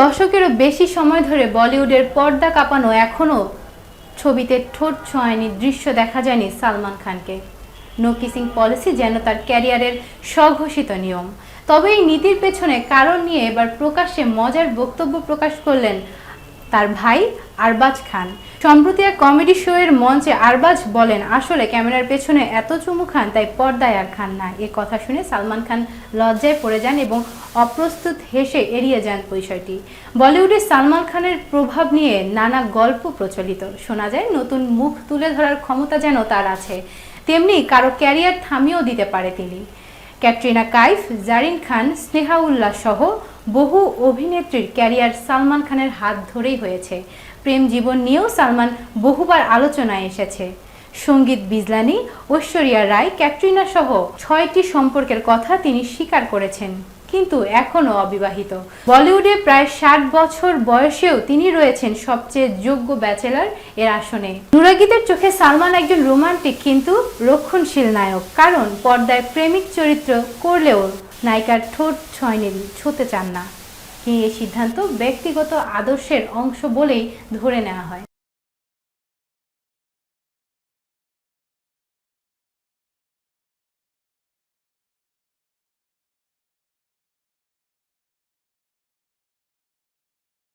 দশকেরও বেশি সময় ধরে বলিউডের পর্দা কাঁপানো এখনও ছবিতে ঠোঁট ছোঁয়ায়নি দৃশ্য দেখা যায়নি সালমান খানকে। নো কিসিং পলিসি যেন তার ক্যারিয়ারের স্বঘোষিত নিয়ম। তবে এই নীতির পেছনে কারণ নিয়ে এবার প্রকাশ্যে মজার বক্তব্য প্রকাশ করলেন তার ভাই আরবাজ খান। সম্প্রতি এক কমেডি শো এর মঞ্চে আরবাজ বলেন, আসলে ক্যামেরার পেছনে এত চুমু খান, তাই পর্দায় আর খান না। এ কথা শুনে সালমান খান লজ্জায় পড়ে যান এবং অপ্রস্তুত হেসে এড়িয়ে যান বিষয়টি বলিউডে সালমান খানের প্রভাব নিয়ে নানা গল্প প্রচলিত। শোনা যায়, নতুন মুখ তুলে ধরার ক্ষমতা যেন তার আছে, তেমনি কারও ক্যারিয়ার থামিয়েও দিতে পারে তিনি। ক্যাটরিনা কাইফ, জারিন খান স্নেহা উল্লাহ সহ বহু অভিনেত্রীর ক্যারিয়ার সালমান খানের হাত ধরেই হয়েছে। প্রেম জীবন নিয়েও সালমান বহুবার আলোচনায় এসেছে। সংগীত বিজলানি, ঐশ্বরিয়া রায়, ক্যাটরিনা সহ ছয়টি সম্পর্কের কথা তিনি স্বীকার করেছেন। কিন্তু এখনও অবিবাহিত। বলিউডে প্রায় ষাট বছর বয়সেও তিনি রয়েছেন সবচেয়ে যোগ্য ব্যাচেলার এর আসনে। নুরাগীদের চোখে সালমান একজন রোমান্টিক কিন্তু রক্ষণশীল নায়ক, কারণ পর্দায় প্রেমিক চরিত্র করলেও নায়িকার ঠোঁট ছয়নি, ছুতে চান না। এই সিদ্ধান্ত ব্যক্তিগত আদর্শের অংশ বলেই ধরে নেওয়া হয়।